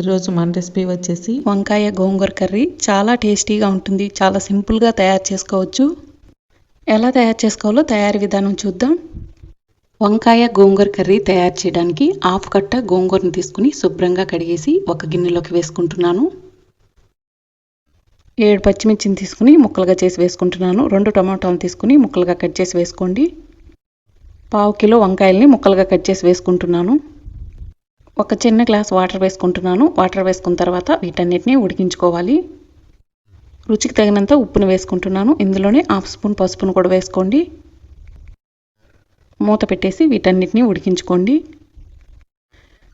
ఈరోజు మన రెసిపీ వచ్చేసి వంకాయ గోంగూర కర్రీ. చాలా టేస్టీగా ఉంటుంది. చాలా సింపుల్గా తయారు చేసుకోవచ్చు. ఎలా తయారు చేసుకోవాలో తయారీ విధానం చూద్దాం. వంకాయ గోంగూర కర్రీ తయారు చేయడానికి హాఫ్ కట్ట గోంగూరను తీసుకుని శుభ్రంగా కడిగేసి ఒక గిన్నెలోకి వేసుకుంటున్నాను. ఏడు పచ్చిమిర్చిని తీసుకుని ముక్కలుగా చేసి వేసుకుంటున్నాను. రెండు టమాటాలు తీసుకుని ముక్కలుగా కట్ చేసి వేసుకోండి. పావు కిలో వంకాయల్ని ముక్కలుగా కట్ చేసి వేసుకుంటున్నాను. ఒక చిన్న గ్లాస్ వాటర్ వేసుకుంటున్నాను. వాటర్ వేసుకున్న తర్వాత వీటన్నిటిని ఉడికించుకోవాలి. రుచికి తగినంత ఉప్పును వేసుకుంటున్నాను. ఇందులోనే హాఫ్ స్పూన్ పసుపును కూడా వేసుకోండి. మూత పెట్టేసి వీటన్నిటిని ఉడికించుకోండి.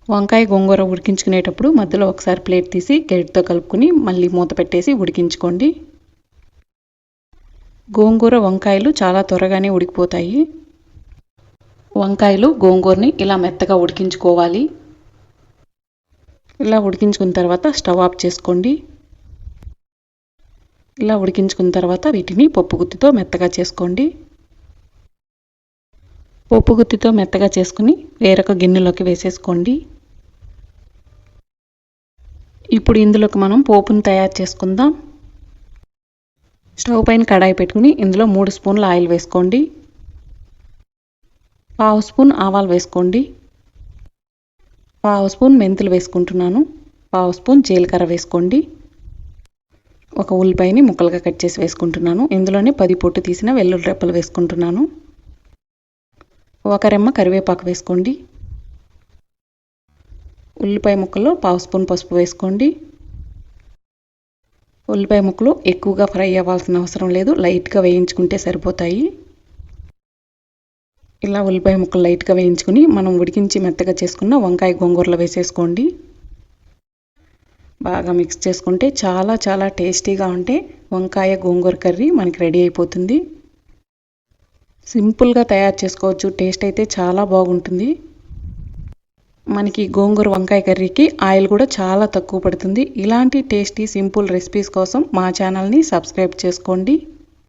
వంకాయ గోంగూర ఉడికించుకునేటప్పుడు మధ్యలో ఒకసారి ప్లేట్ తీసి గరిటతో కలుపుకుని మళ్ళీ మూత పెట్టేసి ఉడికించుకోండి. గోంగూర వంకాయలు చాలా త్వరగానే ఉడికిపోతాయి. వంకాయలు గోంగూరని ఇలా మెత్తగా ఉడికించుకోవాలి. ఇలా ఉడికించుకున్న తర్వాత స్టవ్ ఆఫ్ చేసుకోండి. ఇలా ఉడికించుకున్న తర్వాత వీటిని పప్పు గుత్తితో మెత్తగా చేసుకోండి. పప్పు గుత్తితో మెత్తగా చేసుకుని వేరొక గిన్నెలోకి వేసేసుకోండి. ఇప్పుడు ఇందులోకి మనం పోపును తయారు చేసుకుందాం. స్టవ్ పైన కడాయి పెట్టుకుని ఇందులో మూడు స్పూన్ల ఆయిల్ వేసుకోండి. పావు స్పూన్ ఆవాలు వేసుకోండి. పావు స్పూన్ మెంతులు వేసుకుంటున్నాను. పావు స్పూన్ జీలకర్ర వేసుకోండి. ఒక ఉల్లిపాయని ముక్కలుగా కట్ చేసి వేసుకుంటున్నాను. ఇందులోనే పది పొట్టు తీసిన వెల్లుల్లి రెప్పలు వేసుకుంటున్నాను. ఒక రెమ్మ కరివేపాకు వేసుకోండి. ఉల్లిపాయ ముక్కల్లో పావు స్పూన్ పసుపు వేసుకోండి. ఉల్లిపాయ ముక్కలు ఎక్కువగా ఫ్రై అవ్వాల్సిన అవసరం లేదు. లైట్గా వేయించుకుంటే సరిపోతాయి. ఇలా ఉల్లిపాయ ముక్కలు లైట్గా వేయించుకుని మనం ఉడికించి మెత్తగా చేసుకున్న వంకాయ గోంగూరలో వేసేసుకోండి. బాగా మిక్స్ చేసుకుంటే చాలా చాలా టేస్టీగా ఉంటే వంకాయ గోంగూర కర్రీ మనకి రెడీ అయిపోతుంది. సింపుల్గా తయారు చేసుకోవచ్చు టేస్ట్ అయితే చాలా బాగుంటుంది. మనకి గోంగూర వంకాయ కర్రీకి ఆయిల్ కూడా చాలా తక్కువ పడుతుంది. ఇలాంటి టేస్టీ సింపుల్ రెసిపీస్ కోసం మా ఛానల్ని సబ్స్క్రైబ్ చేసుకోండి.